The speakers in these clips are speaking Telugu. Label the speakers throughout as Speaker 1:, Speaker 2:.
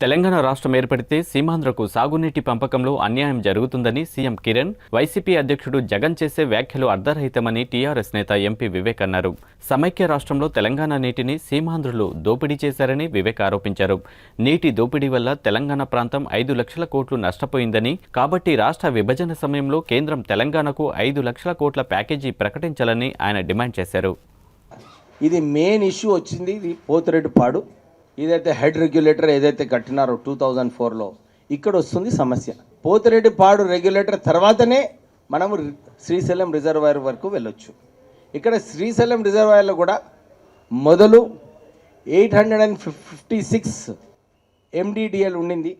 Speaker 1: తెలంగాణ రాష్ట్రం ఏర్పడితే సీమాంధ్రకు సాగునీటి పంపకంలో అన్యాయం జరుగుతుందని సీఎం కిరణ్ వైసీపీ అధ్యక్షుడు జగన్ చేసే వ్యాఖ్యలు అర్ధరహితమని టీఆర్ఎస్ నేత ఎంపీ వివేక్ అన్నారు. సమైక్య రాష్ట్రంలో తెలంగాణ నీటిని సీమాంధ్రులు దోపిడీ చేశారని వివేక్ ఆరోపించారు. నీటి దోపిడీ వల్ల తెలంగాణ ప్రాంతం ఐదు లక్షల కోట్లు నష్టపోయిందని కాబట్టి రాష్ట్ర విభజన సమయంలో కేంద్రం తెలంగాణకు ఐదు లక్షల కోట్ల ప్యాకేజీ ప్రకటించాలని ఆయన డిమాండ్ చేశారు.
Speaker 2: ఇది మెయిన్ ఇష్యూ వచ్చింది ఇది పోతిరెడ్డిపాడు. ఇదైతే హెడ్ రెగ్యులేటర్ ఏదైతే కట్టినారో టూ థౌజండ్ ఫోర్లో ఇక్కడ వస్తుంది సమస్య. పోతిరెడ్డిపాడు రెగ్యులేటర్ తర్వాతనే మనము శ్రీశైలం రిజర్వాయర్ వరకు వెళ్ళొచ్చు. ఇక్కడ శ్రీశైలం రిజర్వాయర్లో కూడా మొదలు eight hundred and fifty six MDDL ఉండింది.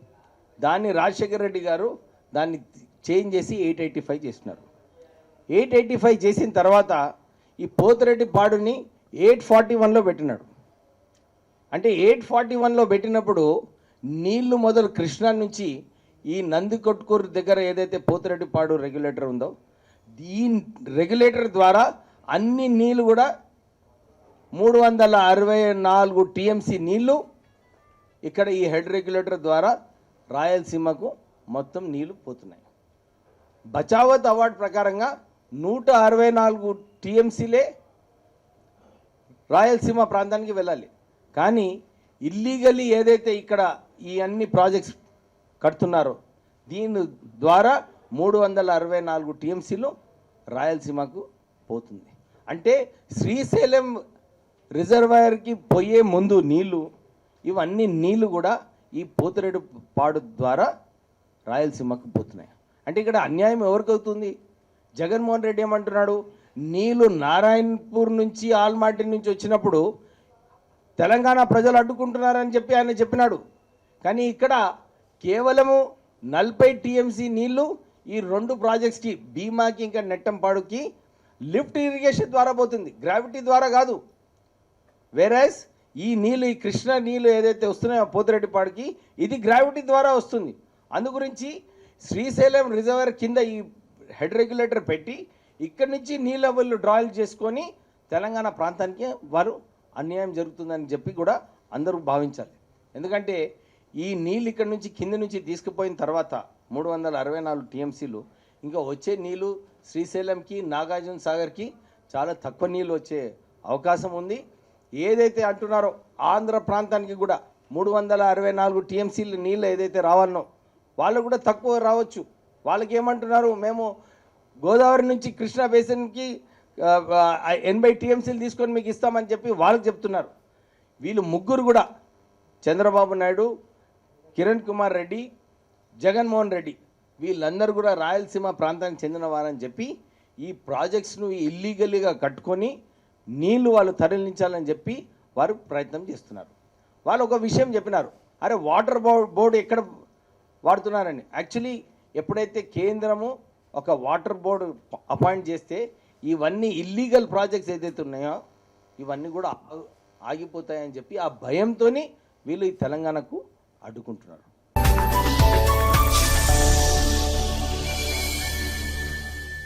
Speaker 2: దాన్ని రాజశేఖర రెడ్డి గారు దాన్ని చేంజ్ చేసి ఎయిట్ ఎయిటీ ఫైవ్ చేసినారు. ఎయిట్ ఎయిటీ ఫైవ్ చేసిన తర్వాత ఈ పోతిరెడ్డి పాడుని ఎయిట్ ఫార్టీ వన్లో పెట్టినాడు. అంటే ఎయిట్ ఫార్టీ వన్లో పెట్టినప్పుడు నీళ్ళు మొదలు కృష్ణా నుంచి ఈ నందికొట్కూరు దగ్గర ఏదైతే పోతిరెడ్డిపాడు రెగ్యులేటర్ ఉందో ఈ రెగ్యులేటర్ ద్వారా అన్ని నీళ్ళు కూడా మూడు వందల అరవై నాలుగు టీఎంసీ నీళ్ళు ఇక్కడ ఈ హెడ్ రెగ్యులేటర్ ద్వారా రాయలసీమకు మొత్తం నీళ్ళు పోతున్నాయి. బచావత్ అవార్డు ప్రకారంగా నూట అరవై నాలుగు టీఎంసీలే రాయలసీమ ప్రాంతానికి వెళ్ళాలి. కానీ ఇల్లీగలీ ఏదైతే ఇక్కడ ఈ అన్ని ప్రాజెక్ట్స్ కడుతున్నారో దీని ద్వారా మూడు వందల అరవై నాలుగు టీఎంసీలు రాయలసీమకు పోతుంది. అంటే శ్రీశైలం రిజర్వాయర్కి పోయే ముందు నీళ్ళు ఇవన్నీ నీళ్ళు కూడా ఈ పోతిరెడ్డి పాడు ద్వారా రాయలసీమకు పోతున్నాయి. అంటే ఇక్కడ అన్యాయం ఎవరికి అవుతుంది? జగన్మోహన్ రెడ్డి ఏమంటున్నాడు? నీళ్ళు నారాయణపూర్ నుంచి ఆల్మాటి నుంచి వచ్చినప్పుడు తెలంగాణ ప్రజలు అడ్డుకుంటున్నారని చెప్పి ఆయన చెప్పినాడు. కానీ ఇక్కడ కేవలము నలభై టీఎంసీ నీళ్ళు ఈ రెండు ప్రాజెక్ట్స్కి భీమాకి ఇంకా నెట్టంపాడుకి లిఫ్ట్ ఇరిగేషన్ ద్వారా పోతుంది. గ్రావిటీ ద్వారా కాదు. వేరేస్ ఈ నీళ్ళు ఈ కృష్ణ నీళ్ళు ఏదైతే వస్తున్నాయో పోతిరెడ్డిపాడుకి ఇది గ్రావిటీ ద్వారా వస్తుంది. అందు గురించి శ్రీశైలం రిజర్వర్ కింద ఈ హెడ్ రెగ్యులేటర్ పెట్టి ఇక్కడి నుంచి నీళ్ళ వాళ్ళు డ్రాయిల్ చేసుకొని తెలంగాణ ప్రాంతానికి వారు అన్యాయం జరుగుతుందని చెప్పి కూడా అందరూ భావించాలి. ఎందుకంటే ఈ నీళ్ళు ఇక్కడ నుంచి కింద నుంచి తీసుకుపోయిన తర్వాత మూడు వందల అరవై నాలుగు టీఎంసీలు ఇంకా వచ్చే నీళ్ళు శ్రీశైలంకి నాగార్జున సాగర్కి చాలా తక్కువ నీళ్ళు వచ్చే అవకాశం ఉంది. ఏదైతే అంటున్నారో ఆంధ్ర ప్రాంతానికి కూడా మూడు వందల అరవై నాలుగు టీఎంసీలు నీళ్ళు ఏదైతే రావాలనో వాళ్ళు కూడా తక్కువ రావచ్చు. వాళ్ళకి ఏమంటున్నారు మేము గోదావరి నుంచి కృష్ణా బేసిన్కి ఎనభై టీఎంసీలు తీసుకొని మీకు ఇస్తామని చెప్పి వాళ్ళకి చెప్తున్నారు. వీళ్ళు ముగ్గురు కూడా చంద్రబాబు నాయుడు కిరణ్ కుమార్ రెడ్డి జగన్మోహన్ రెడ్డి వీళ్ళందరూ కూడా రాయలసీమ ప్రాంతానికి చెందిన వారని చెప్పి ఈ ప్రాజెక్ట్స్ను ఇల్లీగల్గా కట్టుకొని నీళ్ళు వాళ్ళు తరలించాలని చెప్పి వారు ప్రయత్నం చేస్తున్నారు. వాళ్ళు ఒక విషయం చెప్పినారు. అరే వాటర్ బో- బోర్డు ఎక్కడ వాడుతున్నారని. యాక్చువల్లీ ఎప్పుడైతే కేంద్రము ఒక వాటర్ బోర్డు అపాయింట్ చేస్తే ఇవన్నీ ఇల్లీగల్ ప్రాజెక్ట్స్ ఏదైతే ఉన్నాయో ఇవన్నీ కూడా ఆగిపోతాయని చెప్పి ఆ భయంతో వీళ్ళు ఈ తెలంగాణకు అడ్డుకుంటున్నారు.